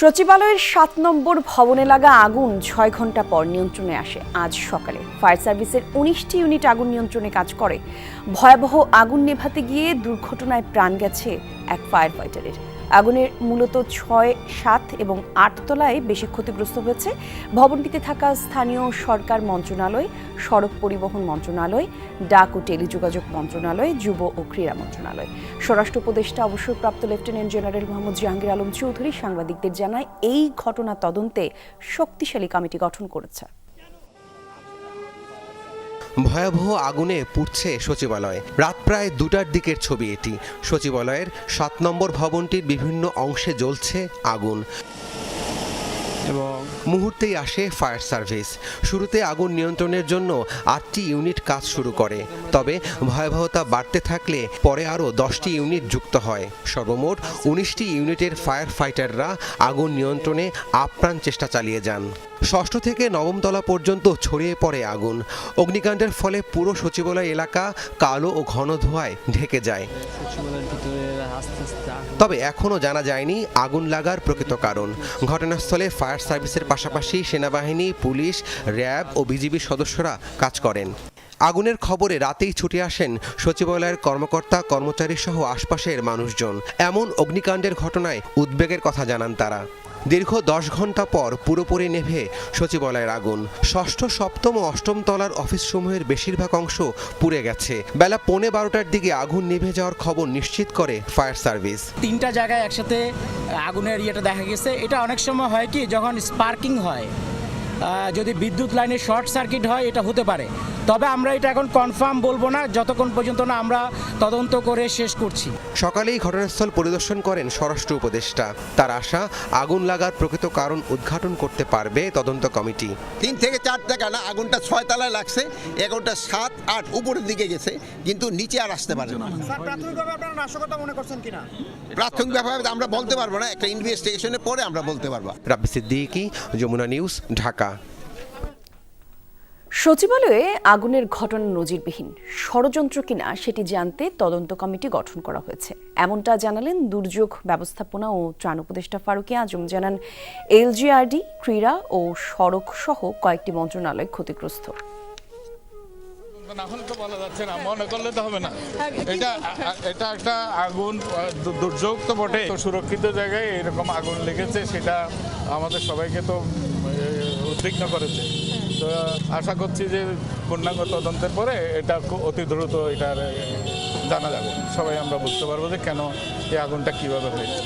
সচিবালয়ের সাত নম্বর ভবনে লাগা আগুন ছয় ঘণ্টা পর নিয়ন্ত্রণে আসে। আজ সকালে ফায়ার সার্ভিসের উনিশটি ইউনিট আগুন নিয়ন্ত্রণে কাজ করে। ভয়াবহ আগুন নেভাতে গিয়ে দুর্ঘটনায় প্রাণ গেছে এক ফায়ার ফাইটারের আগুনের মূলত ছয়, সাত এবং আট তলায় বেশি ক্ষতিগ্রস্ত হয়েছে। ভবনটিতে থাকা স্থানীয় সরকার মন্ত্রণালয়, সড়ক পরিবহন মন্ত্রণালয়, ডাক ও টেলিযোগাযোগ মন্ত্রণালয়, যুব ও ক্রীড়া মন্ত্রণালয়। স্বরাষ্ট্র উপদেষ্টা, অবসরপ্রাপ্ত লেফটেন্যান্ট জেনারেল মোহাম্মদ জাহাঙ্গীর আলম চৌধুরী সাংবাদিকদের জানায়, এই ঘটনা তদন্তে শক্তিশালী কমিটি গঠন করেছে। ভয়াবহ আগুনে পুড়ছে সচিবালয়। রাত প্রায় দুটার দিকের ছবি এটি। সচিবালয়ের সাত নম্বর ভবনটির বিভিন্ন অংশে জ্বলছে আগুন। এবং মুহূর্তেই আসে ফায়ার সার্ভিস। শুরুতে আগুন নিয়ন্ত্রণের জন্য আটটি ইউনিট কাজ শুরু করে। তবে ভয়াবহতা বাড়তে থাকলে পরে আরও দশটি ইউনিট যুক্ত হয়। সর্বমোট উনিশটি ইউনিটের ফায়ার ফাইটাররা আগুন নিয়ন্ত্রণে আপ্রাণ চেষ্টা চালিয়ে যান। ষষ্ঠ থেকে নবম তলা পর্যন্ত ছড়িয়ে পড়ে আগুন। অগ্নিকাণ্ডের ফলে পুরো সচিবালয় এলাকা কালো ও ঘন ধোঁয়ায় ঢেকে যায়। তবে এখনও জানা যায়নি আগুন লাগার প্রকৃত কারণ। ঘটনাস্থলে ফায়ার সার্ভিসের পাশাপাশি সেনাবাহিনী, পুলিশ, র্যাব ও বিজিবির সদস্যরা কাজ করেন। আগুনের খবরে রাতেই ছুটে আসেন সচিবালয়ের কর্মকর্তা কর্মচারী সহ আশপাশের মানুষজন। এমন অগ্নিকাণ্ডের ঘটনায় উদ্বেগের কথা জানান তারা। দীর্ঘ দশ ঘণ্টা পর পুরোপুরি নেভে সচিবালয়ের আগুন। ষষ্ঠ, সপ্তম ও অষ্টম তলার অফিসসমূহের বেশিরভাগ অংশ পুড়ে গেছে। বেলা পৌনে বারোটার দিকে আগুন নিভে যাওয়ার খবর নিশ্চিত করে ফায়ার সার্ভিস। তিনটা জায়গায় একসাথে আগুনের ইয়েটা দেখা গেছে। এটা অনেক সময় হয় কি, যখন স্পার্কিং হয় যদি বিদ্যুৎ লাইনে শর্ট সার্কিট হয় এটা হতে পারে। তবে আমরা এটা এখন কনফার্ম বলব না যতক্ষণ পর্যন্ত না আমরা তদন্ত করে শেষ করছি। সকালেই ঘটনাস্থল পরিদর্শন করেন স্বরাষ্ট্র উপদেষ্টা। তার আশা আগুন লাগার প্রকৃত কারণ উদ্ঘাটন করতে পারবে তদন্ত কমিটি। তিন থেকে চার টাকা না আগুনটা ছয় তলায় লাগছে এগারোটা সাত আট উপরের দিকে গেছে কিন্তু নিচে আর আসতে পারে না। প্রাথমিকভাবে আপনারা নাশকতা মনে করছেন কিনা? প্রাথমিকভাবে আমরা বলতে পারব না একটা ইনভেস্টিগেশনের পরে আমরা বলতে পারব। রাব্বি সিদ্দিকি যমুনা নিউজ ঢাকা। সচিবালয়ে আগুনের ঘটনা নজিরবিহীন। ষড়যন্ত্র কিনা সেটি জানতে তদন্ত কমিটি গঠন করা হয়েছে। এমনটা জানালেন দুর্যোগ ব্যবস্থাপনা ও ত্রাণ উপদেষ্টা ফারুকি আজম। জানান এলজিআরডি ক্রীড়া ও সড়ক সহ কয়েকটি মন্ত্রণালয় ক্ষতিগ্রস্ত। না হলে তো বলা যাচ্ছে না মনে করলে তো হবে না। এটা এটা একটা আগুন দুর্যোগ তো বটে সুরক্ষিত জায়গায় এরকম আগুন লেগেছে সেটা আমাদের সবাইকে তো উদ্বিগ্ন করেছে। তো আশা করছি যে পূর্ণাঙ্গ তদন্তের পরে এটা অতি দ্রুত এটার, জানা যাবে। সবাই আমরা বুঝতে পারব যে কেন এই আগুনটা কীভাবে হয়েছে।